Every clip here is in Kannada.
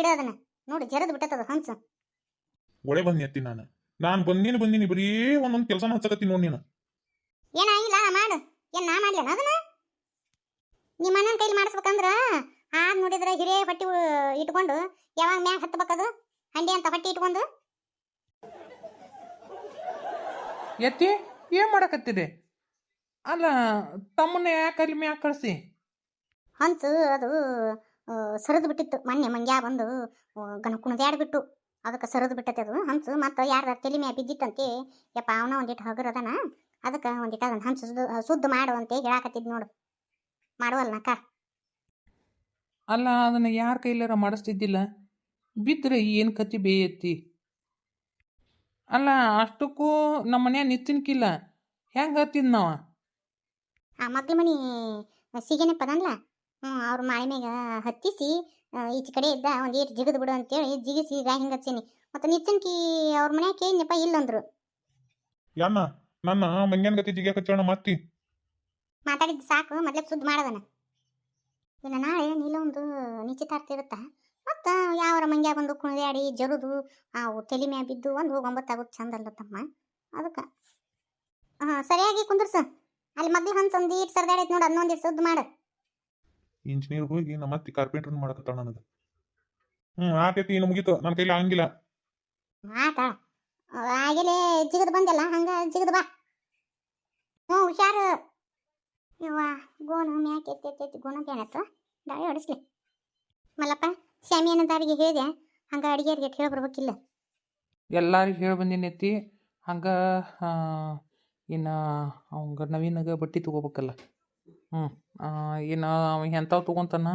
ಇಡ ಅದನ್ನ. ನೋಡಿ ಜರದ್ ಬಿಟ್ಟದ ಹಂಸ ಒಳೆ ಬಂದ್ ಅತ್ತಿ ನಾನು. ನಾನು ಬಂದೀನಿ ಬಂದಿನಿ ಬರೀ ಒಂದೊಂದು ಕೆಲಸನ ಹಚ್ಚಕತ್ತಿ ನೋಡಿ ನೀನು. ಏನಾಗಿಲ್ಲ ಮಾಡು. ಏನ್ ನಾ ಮಾಡ್ಲೇನ ಅದನ್ನ ನಿಮ್ಮ ಅಣ್ಣನ ಕೈಲಿ ಮಾಡಿಸ್ಬೇಕಂದ್ರ ಆದ್ ನೋಡಿದ್ರೆ ಹಿರೇ ಹೊಟ್ಟಿ ಇಟ್ಕೊಂಡು ಯಾವಾಗ ಮ್ಯಾಗ ಹತ್ತಬೇಕದು ಹಂಡಿ ಅಂತ ಹೊಟ್ಟಿ ಇಟ್ಕೊಂಡು? ಎತ್ತಿ ಏನು ಮಾಡಕತ್ತಿದೆ? ಅಲ್ಲ ತಮ್ಮನ್ನ ಯಾಕೆ ಅಲ್ಲಿ ಮ್ಯಾಗ ಕಳಿಸಿ? ಹಂಚು ಅದು ಸರಿದು ಬಿಟ್ಟಿತ್ತು. ಮೊನ್ನೆ ಮಂಗ್ಯಾ ಬಂದು ಗನ ಕುಣದ್ಯಾಡ್ಬಿಟ್ಟು ಅದಕ್ಕೆ ಸರಿದು ಬಿಟ್ಟತೆ ಅದು ಹಂಚು. ಮತ್ತು ಯಾರ್ದಾರ ತಲೆ ಮ್ಯಾ ಬಿದ್ದಿತ್ತಂತೆ ಯಪ್ಪ ಅವನ ಒಂದಿಟ್ಟು ಹಗರದನ ಅದಕ್ಕೆ ಒಂದಿಟ್ಟು ಅದನ್ನ ಹಂಚು ಸುದ್ದು ಮಾಡು ಅಂತ ಹೇಳಾಕತ್ತಿದ್ ನೋಡು. ಮಾಡುವಲ್ಲ ನಕ ಅಲ್ಲ ಅದನ್ನ ಯಾರ ಕೈಲಾರ ಮಾಡಿಸ್ತಿದ್ದಿಲ್ಲ? ಬಿದ್ದರೆ ಏನು ಕತಿ ಬೇಯತ್ತಿ? ಅಲ್ಲ ಅಷ್ಟಕ್ಕೂ ನಮ್ಮ ಮನ್ಯಾಗ ನಿತ್ತಿನ್ಕಿಲ್ಲ ಹೆಂಗೆ ಹತ್ತಿದ್ ನಾವ? ಆ ಮಗ್ಳ ಮನಿ ಸಿಗೇನೆ ಪದನ್ಲ ಹ್ಞೂ ಅವ್ರ ಮಾಳಿ ಮ್ಯಾಗ ಹತ್ತಿಸಿ ಈಚೆ ಕಡೆ ಇದ್ದ ಒಂದು ಏಟು ಜಿಗದ್ ಬಿಡು ಅಂತೇಳಿ ಜಿಗಿಸಿ ಗಾ ಹಿಂಗೆ ಹಚ್ಚೀನಿ. ಮತ್ತು ನಿಚ್ಚನ್ಕಿ ಅವ್ರ ಮನ್ಯಾಗ ಏನಪ್ಪ ಇಲ್ಲಂದ್ರು ಯಾನ ನನ್ನ ಮಂಗ್ಯಾನ ಗತಿ ಜಿಗ್ಯಾಕ ಹಚ್ಚೋಣ ಮತ್ತಿ. ಮಾತಾಡಿದ್ದು ಸಾಕು ಮೊದ್ಲೇ ಸುದ್ದಿ ಮಾಡದನ. ಇನ್ನು ನಾಳೆ ನೀಲೊಂದು ನಿಶ್ಚಿತಾರ್ಥ ಇರುತ್ತ? ಮತ್ತು ಯಾವರ ಮಂಗ್ಯ ಬಂದು ಕುಣಿದಾಡಿ ಜರುದು ಅವು ತಲೆ ಮ್ಯಾಗ ಬಿದ್ದು ಒಂದು ಹೋಗಿ ಒಂಬತ್ತಾಗೋದು ಚಂದ ಅಲ್ಲ ತಮ್ಮ. ಅದಕ್ಕೆ ಹಾಂ ಸರಿಯಾಗಿ ಕುಂದ್ರಸ. ಅಲ್ಲಿ ಮಗ್ಳು ಹಂಚ ಒಂದು ಇಟ್ಟು ಸರ್ದಾಡೈತೆ ನೋಡು ಅದನ್ನೊಂದು ಸುದ್ದಿ ಮಾಡು. ಇಂಜಿನಿಯರ್ ಹೋಗಿ ನಮ್ಮ ಅತ್ತಿ ಕಾರ್ಪೆಂಟರ್ ಮಾಡಕತ್ತಾಳ ನನಗೆ. ಹ್ಮ್ ಆತೈತಿ ಇನ್ನು ಮುಗೀತು. ನನ್ನ ಕೈಲಿ ಆಗಂಗಿಲ್ಲ. ಆತ? ಆಗಿಲೇ ಜಿಗದ್ ಬಂದಲ್ಲ ಹಂಗ ಜಿಗದ್ ಬಾ. ಹ್ಞೂ ಹುಷಾರು. ಇವ್ವ ಗೋನು ಮ್ಯಾಕ್ ಎತ್ತಿ ಎತ್ತಿ ಎತ್ತಿ ಗೋಣ ಏನತ್ತ? ದಾಳಿ ಹೊಡಿಸ್ಲಿ. ಮಲ್ಲಪ್ಪ ಶಾಮಿಯನ್ನ ದಾರಿಗೆ ಹೇಳಿದೆ ಹಂಗ ಅಡಿಗೆಯರಿಗೆ ಹೇಳಿ ಬರ್ಬೇಕಿಲ್ಲ. ಎಲ್ಲಾರಿಗೆ ಹೇಳಿ ಬಂದಿನೈತಿ ಹಂಗೆ ಇನ್ನು ಅವಂಗ ನವೀನಾಗ ಬಟ್ಟೆ ತೊಗೋಬೇಕಲ್ಲ. ಹ್ಞೂ ಇನ್ನು ಅವ ಎಂಥವು ತೊಗೊಂತಾನ?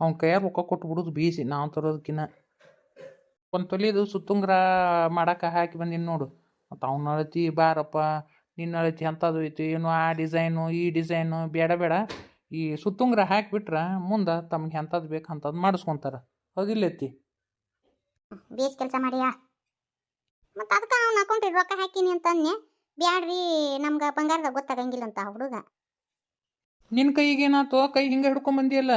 ಅವ್ನ ಕೈಯಾಗ ರೊಕ್ಕ ಕೊಟ್ಟು ಬಿಡೋದು ಬೀಸಿ ನಾವು ತರೋದಕ್ಕಿನ್ನ ಒಂದು ತೊಲಿದು ಸುತ್ತುಂಗ್ರ ಮಾಡಕ್ಕೆ ಹಾಕಿ ಬಂದೀನಿ ನೋಡು. ಮತ್ತು ಅವ್ನ ಅಳತಿ ಬಾರಪ್ಪ ನಿನ್ನ ಅಳತಿ ಎಂಥದ್ದು ಐತಿ. ಏನು ಆ ಡಿಸೈನು, ಈ ಡಿಸೈನು ಬೇಡ ಬೇಡ. ಈ ಸುತ್ತುಂಗ್ರ ಹಾಕಿಬಿಟ್ರೆ ಮುಂದೆ ತಮ್ಗೆ ಎಂಥದ್ದು ಬೇಕು ಅಂಥದ್ದು ಮಾಡಿಸ್ಕೊತಾರೆ. ಹೋಗಿಲ್ಲೈತಿ ಬೇಸ್ ಕೆಲಸ ಮಾಡಿಯಾ? ಮತ್ತು ಅದಕ್ಕೆ ಅವ್ನ ಅಕೌಂಟಿಗೆ ರೊಕ್ಕ ಹಾಕಿನಿ ಅಂತ ಬ್ಯಾಡ್ರಿ, ನಮ್ಗೆ ಬಂಗಾರದ ಗೊತ್ತಾಗಂಗಿಲ್ಲ ಅಂತ ಹುಡುಗ. ನಿನ್ನ ಕೈಗೆ ಏನಾತು ಕೈ ಹಿಂಗೆ ಹಿಡ್ಕೊಂಡ್ ಬಂದಿಯಲ್ಲ?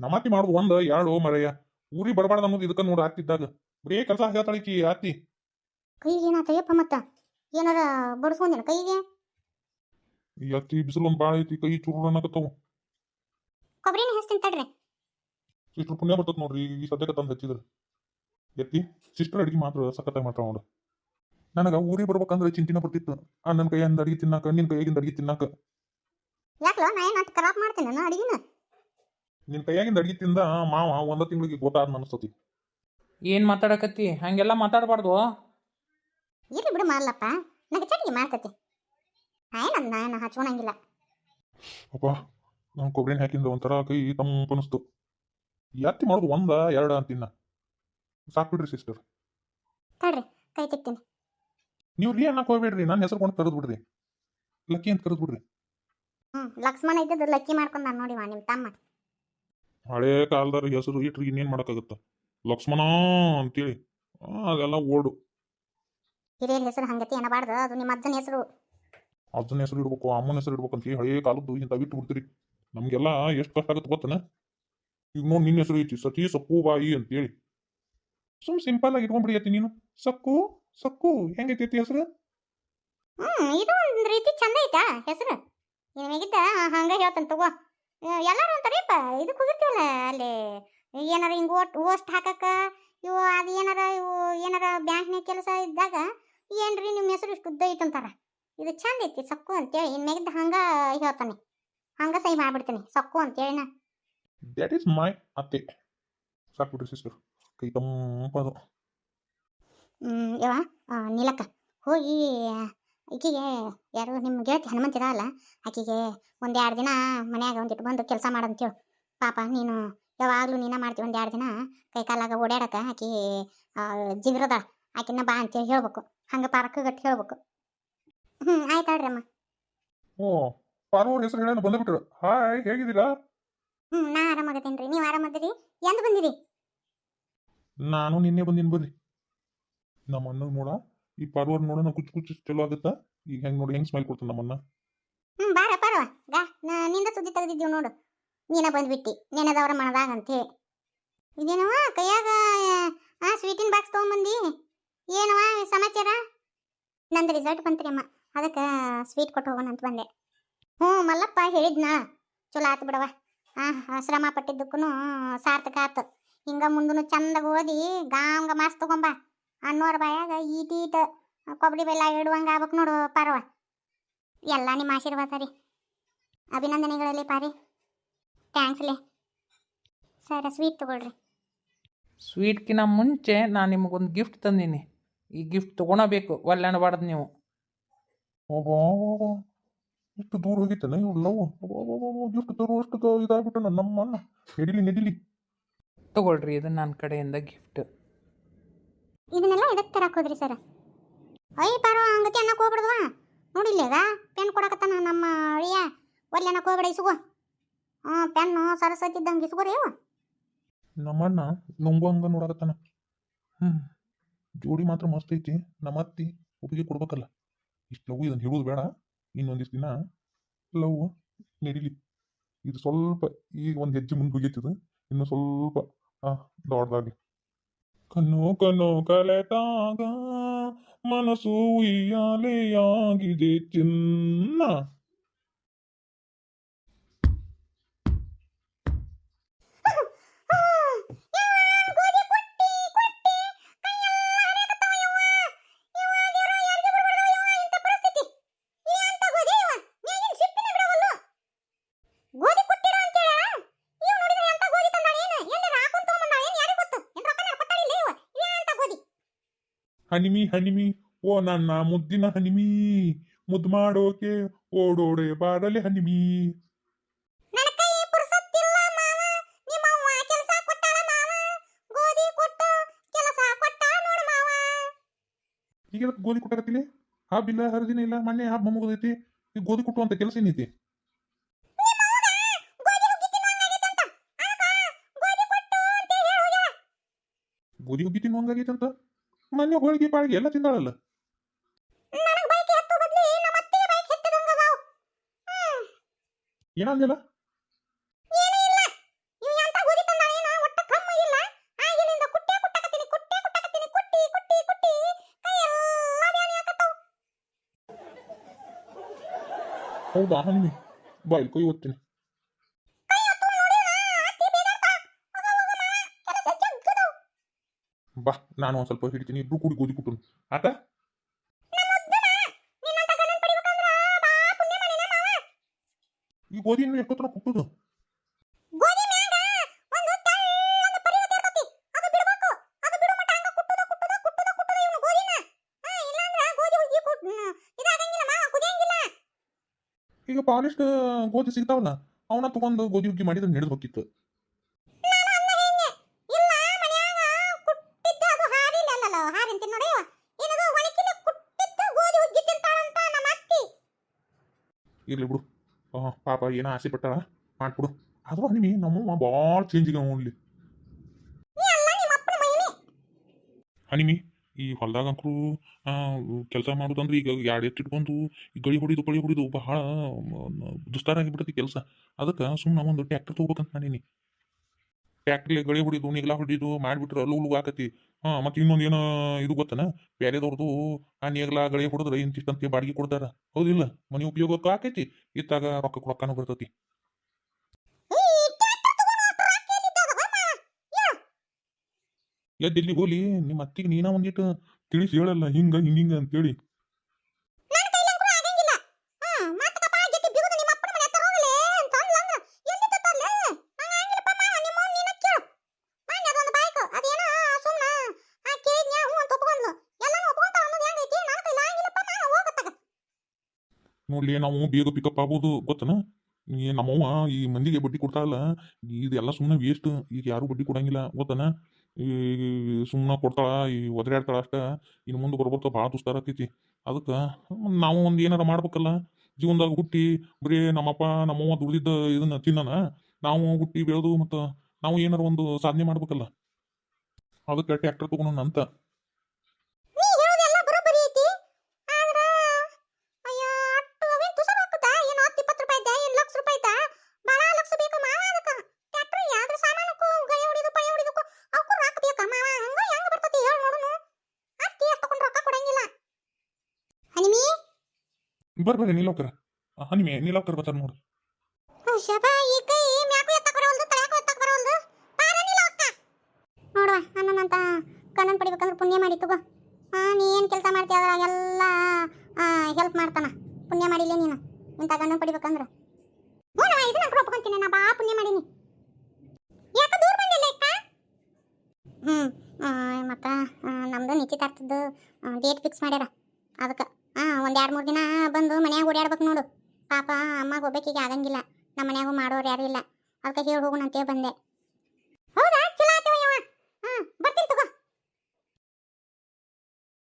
ನಮಾತಿ ಮಾಡುದು ಒಂದ್ ಎರಡು ಮರಯ್ಯ ಊರಿ ಬರಬಾರ್ದು ಅನ್ನೋದು ಇದಕ್ಕ ನೋಡಿ ಆಗ್ತಿದ್ದಾಗ ಬರೀ ಕೆಲಸ ಹೇಳ್ತಾಳಿಕಿ ಆತಿ. ಕೈಗೆ ಏನಾತಯ್ಯಪ್ಪ ಮತ್ತ? ಏನಾರ ಬಡಿಸ್ಕೊಂದೇನ ಕೈಗೆ? ಈ ಅತ್ತಿ ಬಿಸಿಲು ಬಾಳ ಭಾಳ ಐತಿ ಕೈ ಚೂರು ಅನ್ನಕತ್ತವು. ಕೊಬ್ಬರಿನ ಹಚ್ತೀನಿ ತಡ್ರಿ. ಇಷ್ಟು ಪುಣ್ಯ ಬರ್ತದ ನೋಡ್ರಿ ಈ ಸದ್ಯಕ್ಕೆ ತಂದು ಹಚ್ಚಿದ್ರು. ಎತ್ತಿ ಸಿಸ್ಟರ್ ಅಡಿಗೆ ಮಾತ್ರ ಸಖತ್ತಾಗಿ ಮಾಡ್ತಾವ ನೋಡು. ನನಗೆ ಊರಿಗೆ ಬರ್ಬೇಕಂದ್ರೆ ಚಿಂತಿನ ಬರ್ತಿತ್ತು. ಆ ನನ್ನ ಕೈಯಿಂದ ಅಡಿಗೆ ತಿನ್ನಾಕ ನಿನ್ನ ಕೈಯಿಂದ ಅಡಿಗೆ ತಿನ್ನಾಕ. ಯಾಕಲೋ ನಾ ಏನು ಅಷ್ಟು ಖರಾಬ್ ಮಾಡ್ತೇನೆ ನಾನು ಅಡಿಗೆನ? ನಿನ್ನ ಕೈಯಾಗಿಂದ ಅಡಿಗೆ ತಿಂದ ಮಾವ ಒಂದ ತಿಂಗಳಿಗೆ ಗೊತ್ತಾದ ಅನಿಸ್ತತಿ ಏನು ಮಾತಾಡಕತ್ತಿ? ಹಂಗೆಲ್ಲ ಮಾತಾಡಬಾರ್ದು. ಇರ್ಲಿ ಬಿಡು ಮಾರ್ಲಪ್ಪ ನನಗೆ ಚಟಿಗೆ ಮಾಡ್ತತಿ. ಏನು ನಾನು ಹಚ್ಕೊಳಂಗಿಲ್ಲ ಅಪ್ಪ ನಾನು ಕೊಬ್ಬರಿನ ಹಾಕಿಂದ ಒಂಥರ ಕೈ ತಂಪು ಅನಿಸ್ತು. ಎತ್ತಿ ಮಾಡೋದು ಒಂದ ಎರಡ ಅಂತಿನ್ನ. ಸಾಕ್ ಬಿಡ್ರಿ ಸಿಸ್ಟರ್ ತಡ್ರಿ ಕೈ ತಿಕ್ತೀನಿ. ನೀವು ರೀ ಅನ್ನಕ್ಕೆ ಹೋಗ್ಬೇಡ್ರಿ ನನ್ನ ಹೆಸರು ಕೊಂಡು ಕರೆದು ಬಿಡ್ರಿ ಲಕ್ಕಿ ಅಂತ ಕರೆದು ಬಿಡ್ರಿ. ಹ್ಞೂ ಲಕ್ಷ್ಮಣ ಇದ್ದದ್ದು ಲಕ್ಕಿ ಮಾಡ್ಕೊಂಡ ನೋಡಿವ ನಿಮ್ಮ ತಮ್ಮ. ಹಳೇ ಕಾಲದ ಹೆಸರು ಇಟ್ರಿ ಇನ್ನೇನ್ ಮಾಡಕ್ಕಾಗತ್ತ? ಲಕ್ಷ್ಮಣ ಅಂತೇಳಿ. ಆ, ಅದೆಲ್ಲ ಓಡು. ಹಿರಿಯರ ಹೆಸರು ಹಂಗತಿ ಅನ್ನಬಾರ್ದ ಅದು ನಿಮ್ಮ ಅಜ್ಜನ ಹೆಸರು. ಅಜ್ಜನ ಹೆಸರು ಇಡ್ಬೇಕು ಅಮ್ಮನ ಹೆಸರು ಇಡ್ಬೇಕು ಅಂತ ಹಳೆ ಕಾಲದ್ದು ಇಂಥ ಬಿಟ್ಟು ಬಿಡ್ತೀರಿ. ನಮಗೆಲ್ಲ ಎಷ್ಟು ಕಷ್ಟ ಆಗುತ್ತೆ ಗೊತ್ತನ? ಈಗ ನೋಡಿ ನಿನ್ನ ಹೆಸರು ಐತಿ ಸತಿ ಸಕ್ಕು ಬಾಯಿ ಅಂತೇಳಿ. ಸುಮ್ ಸಿಂಪಲ್ ಆಗಿ ಇಟ್ಕೊಂಡ್ಬಿಡಿ ಐತಿ ನೀನು. ಸಕ್ಕು ಸಕ್ಕು ಹೆಂಗೈತಿ ಹೆಸರು? ಹ್ಮ್ ಇದು ಒಂದು ರೀತಿ ಚಂದ ಐತಾ ಹೆಸರು? ನಿಮಗಿದ್ದ ಹಂಗ ಹೇಳ್ತಾನೆ ತಗೋ. ಎಲ್ಲರೂ ಅಂತಾರೇಪ್ಪ ಇದಕ್ಕೆ ಹೋಗಿರ್ತೀವಲ್ಲ ಅಲ್ಲಿ? ಏನಾರ ಹಿಂಗೆ ಓಟ್ ಓಸ್ಟ್ ಹಾಕಕ್ಕ ಇವು ಅದು ಏನಾರ ಇವು ಏನಾರ ಬ್ಯಾಂಕ್ನಾಗ ಕೆಲಸ ಇದ್ದಾಗ ಏನ್ರಿ ನಿಮ್ಮ ಹೆಸರು ಇಷ್ಟು ಉದ್ದ ಐತಂತಾರ ಇದು ಚಂದ ಐತಿ ಸಕ್ಕು ಅಂತೇಳಿ ಇನ್ಮ್ಯಾಗಿದ್ದ ಹಂಗ ಹೇಳ್ತಾನೆ. ಹಂಗ ಸಹಿ ಮಾಡ್ಬಿಡ್ತೀನಿ ಸಕ್ಕು ಅಂತೇಳಿ ನಾ ದ್ಯಾಟ್ ಈಸ್ ಮೈ ಅತ್ತೆ. ಸಾಕು ಬಿಡ್ರಿ ಸಿಸ್ಟರ್ ಕೈ ತಂಪದು. ಹ್ಮ್, ಯವ್ವ ಆ, ನೀಲಕ್ಕ ಹೋಗಿ ಈಕಿಗೆ ಯಾರು ನಿಮ್ಮ ಗೆಳತಿ ಹನುಮಂತ ಅಲ್ಲ ಆಕಿಗೆ ಒಂದು ಎರಡು ದಿನ ಮನ್ಯಾಗ ಒಂದಿಟ್ಟು ಬಂದು ಕೆಲಸ ಮಾಡಂತೇಳು ಪಾಪ ನೀನು ಯಾವಾಗಲೂ ನೀನ ಮಾಡ್ತೀವಿ ಒಂದು ಎರಡು ದಿನ ಕೈ ಕಾಲಾಗ ಓಡಾಡಕ ಆಕಿ ಜಿಗ್ರದ ಆಕಿನ ಬಾ ಅಂತೇಳಿ ಹೇಳ್ಬೇಕು. ಹಂಗೆ ಪಾರ್ಕ್ ಗಟ್ಟಿ ಹೇಳ್ಬೇಕು. ಹ್ಞೂ ಆಯ್ತಾಳ್ರಿ ಅಮ್ಮ. ಓ ಪಾರ್ವರ್ ಹೆಸರು ಹೇಳೋಣ ಬಂದ್ಬಿಟ್ರು. ಹಾಯ್ ಹೇಗಿದ್ದೀರಾ? ಹ್ಞೂ ನಾ ಆರಾಮಾಗತ್ತೇನೆ ರೀ ನೀವು ಆರಾಮದಿರಿ ಎಂದು ಬಂದಿರಿ? ನಾನು ನಿನ್ನೆ ಬಂದಿನ ಬರ್ರಿ ನಮ್ಮ ಅಣ್ಣನ ನೋಡ ಈ ಪಾರ್ವರ್ ನೋಡೋಣ ಕುಚ್ ಕುಚ್ಚು ಚಲೋ ಆಗುತ್ತಾ? ಈಗ ಹೆಂಗ್ ನೋಡಿ, ಹೆಂಗ್ ಸ್ಮೈಲ್ ಕೊಡ್ತಾನೆ ನಮ್ಮನ್ನ? ಹ್ಮ್ ಬಾರ ಪರವ ಗಾ ನಿಂದ ಸುದ್ದಿ ತೆಗೆದಿದ್ದೀವಿ ನೋಡು. ನೀನ ಬಂದ್ಬಿಟ್ಟಿ, ನೆನೆದವ್ರ ಮನದಾಗ ಅಂತೇಳಿ ಇದೇನವ ಕೈಯಾಗ, ಆ ಸ್ವೀಟಿನ ಬಾಕ್ಸ್ ತಗೊಂಬಂದಿ? ಏನವ ಸಮಾಚಾರ? ನಂದು ರಿಸಲ್ಟ್ ಬಂತ್ರಿ ಅಮ್ಮ, ಅದಕ್ಕೆ ಸ್ವೀಟ್ ಕೊಟ್ಟು ಹೋಗೋಣ ಅಂತ ಬಂದೆ. ಹ್ಞೂ, ಮಲ್ಲಪ್ಪ ಹೇಳಿದ್ನಾ ಚಲೋ ಆತು ಬಿಡವ ಆ ಶ್ರಮ ಪಟ್ಟಿದ್ದಕ್ಕೂ ಸಾರ್ಥಕ ಆತು. ಹಿಂಗ ಮುಂದೂ ಚಂದಾಗ ಓದಿ, ಗಾಂಗ ಮಾಸ್ ತಗೊಂಬ. ಅನ್ನೋರ್ ಬಾಯಾಗ ಈಟೀಟ ಕೊಬ್ಬರಿ ಬೆಲ್ಲ ಇಡುವಂಗೆ ಆಗ್ಬೇಕು ನೋಡು ಪಾರವ. ಎಲ್ಲ ನಿಮ್ಮ ಆಶೀರ್ವಾದ ರೀ. ಅಭಿನಂದನೆಗಳಲ್ಲಿ ಪಾರಿ. ಥ್ಯಾಂಕ್ಸ್ ಲೇ. ಸರ ಸ್ವೀಟ್ ತಗೊಳ್ರಿ. ಸ್ವೀಟ್ಕಿನ ಮುಂಚೆ ನಾನು ನಿಮಗೊಂದು ಗಿಫ್ಟ್ ತಂದೀನಿ. ಈ ಗಿಫ್ಟ್ ತೊಗೊಳಬೇಕು ಒಳ್ಳೆ ಅನ್ಬಾರ್ದು ನೀವು. ಅಬ್ಬಾ, ಇಷ್ಟು ದೂರ ಹೋಗಿತ್ತಲ್ಲ ಇವ್ರು ಲವ್? ಗಿಫ್ಟ್ ತರುವಷ್ಟು ಇದಾಗ್ಬಿಟ್ಟು ನಮ್ಮ ಅಣ್ಣ ನಡಿಲಿ ನಡಿಲಿ. ತಗೊಳ್ರಿ ಇದು ನನ್ನ ಕಡೆಯಿಂದ ಗಿಫ್ಟ್ ಇದನ್ನೆಲ್ಲ ಎದಕ್ಕೆ ತರಕ್ಕೆ ಹೋದ್ರಿ ಸರ್ ಅಯ್ಯ ಪಾರೋ, ಹಂಗತಿ ಅನ್ನಕ್ಕೆ ಹೋಗ್ಬಿಡ್ದವ ನೋಡಿಲ್ಲೇಗ ಪೆನ್ ಕೊಡಕತ್ತಾನ ನಮ್ಮ ಅಳಿಯ. ಒಲ್ಲಿ ಅನ್ನಕ್ಕೆ ಹೋಗ್ಬೇಡ ಇಸುಗು ಹ್ಞೂ ಪೆನ್ನು ಸರಸ್ವತಿದ್ದಂಗೆ ಇದ್ದಂಗೆ ಇವು. ನಮ್ಮಣ್ಣ ನುಂಗು ಹಂಗ ನೋಡಕತ್ತಾನ. ಹ್ಮ್, ಜೋಡಿ ಮಾತ್ರ ಮಸ್ತ್ ಐತಿ. ನಮ್ಮ ಅತ್ತಿ ಒಪ್ಪಿಗೆ ಕೊಡ್ಬೇಕಲ್ಲ. ಇಷ್ಟು ಲವ್ ಇದನ್ನ ಹೇಳೋದು ಬೇಡ. ಇನ್ನೊಂದಿಷ್ಟು ದಿನ ಲವ್ ನಡೀಲಿ. ಇದು ಸ್ವಲ್ಪ ಈಗ ಒಂದು ಹೆಜ್ಜೆ ಮುಂದೆ ಹೋಗೈತಿದು ಇನ್ನು ಸ್ವಲ್ಪ, ಆ ದೊಡ್ಡದಾಗ್ಲಿ ಕಣ್ಣು ಕಣ್ಣು ಕಲೆತಾಗ ಮನಸ್ಸು ಉಯ್ಯಾಲೆಯಾಗಿದೆ ಚಿನ್ನ ಹನಿಮಿ ಹನಿಮಿ ಓ ನನ್ನ ಮುದ್ದಿನ ಹನಿಮಿ ಮುದ್ದು ಮಾಡೋಕೆ ಓಡೋಡೆ ಬಾರಲೆ ಹನಿಮಿ ಈಗ ಗೋಧಿ ಕೊಟ್ಟಾಗತ್ತಿಲ್ಲ ಹಬ್ಬ ಇಲ್ಲ ಹರಿದಿನ ಇಲ್ಲ ಮೊನ್ನೆ ಹಬ್ಬ ಮುಗಿದೈತಿ ಈಗ ಗೋಧಿ ಕೊಟ್ಟುವಂತ ಕೆಲಸ ಏನೈತಿ ಗೋಧಿ ಹುಗ್ಗಿ ಕೊಟ್ಟು ಅಂತ? ಮೊನ್ನೆ ಹೋಳಿಗೆ ಪಾಳಿಗೆ ಎಲ್ಲ ತಿಂದಾಳಲ್ಲ? ಏನಂದಿಲ್ಲ ಬೈಕ್ ಹತ್ತು ಬದ್ಲಿ ನಮ್ಮ ಅತ್ತಿಗೆ ಬೈಕ್ ಹತ್ತದಂಗ ಅದಾವು ಹ್ಮ್ ಏನಂದಿಲ್ಲ ಏನೂ ಇಲ್ಲ ಇವ್ ಎಂತ ಗೋಧಿ ತಂದಾಳ ಏನ ಒಟ್ಟ ಕಮ್ಮ ಇಲ್ಲ ಆಗಿನಿಂದ ಕುಟ್ಟೆ ಕುಟ್ಟಕತ್ತೀನಿ ಕುಟ್ಟೆ ಕುಟ್ಟಕತ್ತೀನಿ ಕುಟ್ಟಿ ಕುಟ್ಟಿ ಕುಟ್ಟಿ ಕೈ ಎಲ್ಲ ಬ್ಯಾನಿ ಆಕತ್ತಾವ ಹೌದಾ ಹನಿಮಿ ಬಾಯ್ ಕೈ ಓದ್ತೀನಿ ಕೈ ಹತ್ತು ನೋಡಿನ ಅತ್ತಿ ಬೇಡಪ್ಪ ಹೋಗ ಹೋಗ ಮಾವ ಕೆಲಸ ಜಗ್ಗದು ಬಾ ನಾನು ಒಂದು ಸ್ವಲ್ಪ ಹಿಡಿತೀನಿ ಇಬ್ರು ಕೂಡಿ ಗೋಧಿ ಕುಟ್ಟು ಆತ ಈ ಗೋಧಿ ಇನ್ನು ಎಷ್ಟೊತ್ತನ ಕುಟ್ಟುದು ಈಗ ಪಾಲಿಸ್ಟ್ ಗೋಧಿ ಸಿಗ್ತಾವಲ್ಲ ಅವನ್ನ ತಗೊಂಡು ಗೋಧಿ ಹುಗ್ಗಿ ಮಾಡಿದ್ರೆ ನಡೆದು ಹೋಗಿತ್ತು ನಾನು ಅಂದ ಹಿಂಗೆ ಇಲ್ಲ ಮನ್ಯಾಗ ಕುಟ್ಟಿದ್ದ ಅದು ಹಾರಿಲ್ಲ ಅಲ್ಲಲ್ಲ ಹಾರಿಂತೀನಿ ನೋಡಿ ಏನದು ಒಣಕಿನ ಕುಟ್ಟಿದ್ದ ಗೋಧಿ ಹುಗ್ಗಿ ತಿಂತಾಳಂತ ನಮ್ಮ ಅತ್ತಿ ಇರ್ಲಿ ಬಿಡು. ಪಾಪ ಏನೋ ಆಸೆ ಪಟ್ಟಾಳ. ಮಾಡ್ಬಿಡು. ಆದ್ರೂ ನಿಮಗೆ ನಮ್ಮವ್ವ ಭಾಳ ಚೇಂಜ್ ಈಗ ಅವನಲ್ಲಿ ನಿಮ್ಮ ಹನಿಮಿ ಈ ಹೊಲ್ದಾಗಂಕ್ರು ಕೆಲಸ ಮಾಡೋದಂದ್ರೆ ಈಗ ಎರಡು ಬಂದು ಈ ಗಳಿ ಹೊಡಿದು, ಪಳಿ ಹೊಡಿದು ಬಹಳ ದುಸ್ತಾರ ಆಗಿಬಿಡತಿ ಕೆಲಸ. ಅದಕ್ಕೆ ಸುಮ್ಮನೆ ಒಂದು ಟ್ಯಾಕ್ಟರ್ ತೊಗೋಬೇಕಂತ ಮಾಡೀನಿ ಟ್ಯಾಕ್ಟ್ರಲ್ಲಿ ಗಳಿ ಹೊಡಿದು, ನಿಗ್ಲ ಹೊಡಿದು ಮಾಡಿಬಿಟ್ರೆ ಅಲ್ಲೂ ಉಲ್ಲು ಆಕತಿ. ಹಾ, ಮತ್ತೆ ಇನ್ನೊಂದು ಏನೋ, ಇದು ಗೊತ್ತನ? ಬೇರೆದವ್ರದ್ದು ಆ ನೇಗ್ಲ ಗಳಿ ಹೊಡೆದ್ರೆ ಇಂತಿಷ್ಟಂತ ಬಾಡಿಗೆ ಕೊಡ್ತಾರ. ಹೌದಿಲ್ಲ? ಮನೆ ಉಪಯೋಗಕ್ಕೂ ಆಕೈತಿ. ಇತ್ತಾಗ ರೊಕ್ಕ ರೊಕ್ಕನೂ ಬರ್ತೈತಿ. ಎದ್ದಿಲ್ಲಿ ಹೋಲಿ ನಿಮ್ಮ ಅತ್ತಿಗೆ ನೀನ ಒಂದಿಟ್ಟು ತಿಳಿಸಿ ಹೇಳಲ್ಲ, ಹಿಂಗ ಹಿಂಗಿಂಗ ಅಂತೇಳಿ ನನ್ನ ಕೈಲಂಕೂ ಆಗಂಗಿಲ್ಲ ಹ್ಮ್ ಮಾತಕಪ್ಪ ಗೆಟ್ಟಿ ಬಿಗುದು ನಿಮ್ಮ ಅಪ್ಪನ ಮನೆ ಹತ್ರ ಹೋಗಲೇ ಅಂತ ಅಂದ್ಲಂದ್ರ ಎಲ್ಲಿ ತತ್ತಲ್ಲೇ ನಂಗೆ ಆಗಿಲ್ಲಪ್ಪ ಮಾವ ನಿಮ್ಮ ಅವ್ವ ನೀನ ಕೇಳು ಮಾನ್ಯ ಅದೊಂದು ಬೈಕ್ ಅದೇನೋ ಸುಮ್ಮನೆ ಆ ಕೇಳಿದ್ನ್ಯಾ ಹ್ಞೂ ಅಂತ ಒಪ್ಕೊಂಡ್ಲು ಎಲ್ಲಾನು ಒಪ್ಕೊಂತಾಳ ಅನ್ನೋದು ಹೆಂಗೈತಿ ನನ್ನ ಕೈಲ ಆಗಿಲ್ಲಪ್ಪ ಮಾವ ಹೋಗತ್ತಾಗ ನೋಡ್ಲಿ ನಾವು ಬೇಗ ಪಿಕಪ್ ಆಗ್ಬೋದು, ಗೊತ್ತನ? ಏ ನಮ್ಮವ್ವ ಈ ಮಂದಿಗೆ ಬಡ್ಡಿ ಕೊಡ್ತಾಳಲ್ಲ, ಇದೆಲ್ಲ ಸುಮ್ಮನೆ ವೇಸ್ಟ್ ಈಗ ಯಾರು ಬಡ್ಡಿ ಕೊಡಂಗಿಲ್ಲ, ಗೊತ್ತನ? ಈ ಸುಮ್ಮನೆ ಕೊಡ್ತಾಳ, ಈ ಒದರಾಡ್ತಾಳ ಅಷ್ಟ, ಇನ್ನು ಮುಂದೆ ಬರ್ಬರ್ತಾ ಭಾಳ ದುಸ್ತಾರ ಆಕೈತಿ. ಅದಕ್ಕೆ ನಾವು ಒಂದು ಏನಾರ ಮಾಡ್ಬೇಕಲ್ಲ, ಜೀವನದಾಗ ಹುಟ್ಟಿ ಬರೀ ನಮ್ಮಪ್ಪ, ನಮ್ಮವ್ವ ದುಡ್ದಿದ್ದ ಇದನ್ನ ತಿನ್ನನ, ನಾವು ಹುಟ್ಟಿ ಬೆಳೆದು ಮತ್ತು ನಾವು ಏನಾರ ಒಂದು ಸಾಧನೆ ಮಾಡ್ಬೇಕಲ್ಲ. ಅದಕ್ಕೆ ಟ್ಯಾಕ್ಟರ್ ತಗೊಂಡು ಅಂತ ನೀ ಹೇಳೋದೆಲ್ಲ ಬರೋಬ್ಬರಿ ಐತಿ ಆದ್ರ ಅಯ್ಯ ಅಟ್ಟು ಅವೇನ್ ತುಸಬ ಹಾಕುತ್ತಾ ಏನು ಹತ್ತು ಇಪ್ಪತ್ತು ರೂಪಾಯಿ ಇದ್ದ ಏನು ಲಕ್ಷ ರೂಪಾಯಿ ಇದ್ದ ಭಾಳ ಲಕ್ಷ ಬೇಕು ಮಾವ ಅದಕ್ಕೆ ಟ್ರ್ಯಾಕ್ಟರ್ ಯಾವ್ದ್ರ ಸಾಮಾನಕ್ಕೂ ಗೈ ಹೊಡಿದು ಪೈ ಹೊಡಿದಕ್ಕೂ ಬರ್ರಿ ಬರ್ರಿ ನೀಲೋಕರ ಹನಿಮೆ ನೀಲೋಕರ್ ಬರ್ತಾರ ನೋಡು. ಶಬಾ ಈ ಕೈ ಮ್ಯಾಕು ಎತ್ತಕ್ ಬರೋಲ್ದು ತಳ್ಯಾಕು ಎತ್ತಕ ಬರೋಲ್ದು ಪಾರ ನೀಲ ಅಕ್ಕ ನೋಡುವ, ಅಣ್ಣನಂತ ಕಣ್ಣನ್ ಪಡಿಬೇಕಂದ್ರೆ ಪುಣ್ಯ ಮಾಡಿ ತಗೋ. ಹಾ ನೀ ಏನು ಕೆಲಸ ಮಾಡ್ತೀಯ ಎಲ್ಲ ಹೆಲ್ಪ್ ಮಾಡ್ತಾನ. ಪುಣ್ಯ ಮಾಡಿಲ್ಲ ನೀನು. ಇಂಥ ಗಂಡನ್ ಪಡಿಬೇಕಂದ್ರೆ. ಹ್ಞೂ ನಾ ಇದನ್ನ ಕೂಡ ನಾ ಬಾ ಪುಣ್ಯ ಮಾಡೀನಿ. ಯಾಕೆ ದೂರ ಬಂದಿಲ್ಲ ಅಕ್ಕ ಹ್ಞೂ ಮತ್ತು ನಮ್ದು ನಿಶ್ಚಿತಾರ್ಥದ್ದು ಡೇಟ್ ಫಿಕ್ಸ್ ಮಾಡ್ಯಾರ. ಅದಕ್ಕೆ. ಒಂದು ಎರಡು ಮೂರು ದಿನ ಬಂದು ಮನ್ಯಾಗ ಓಡಾಡ್ಬೇಕು ನೋಡು. ಪಾಪ ಅಮ್ಮಗೆ ಹೋಗ್ಬೇಕೀಗ ಆಗಂಗಿಲ್ಲ. ನಮ್ಮ ಮನ್ಯಾಗೂ ಮಾಡೋರು ಯಾರು ಇಲ್ಲ. ಅದಕ್ಕೆ ಹೇಳಿ ಹೋಗೋಣ ಅಂತೇಳಿ ಬಂದೆ.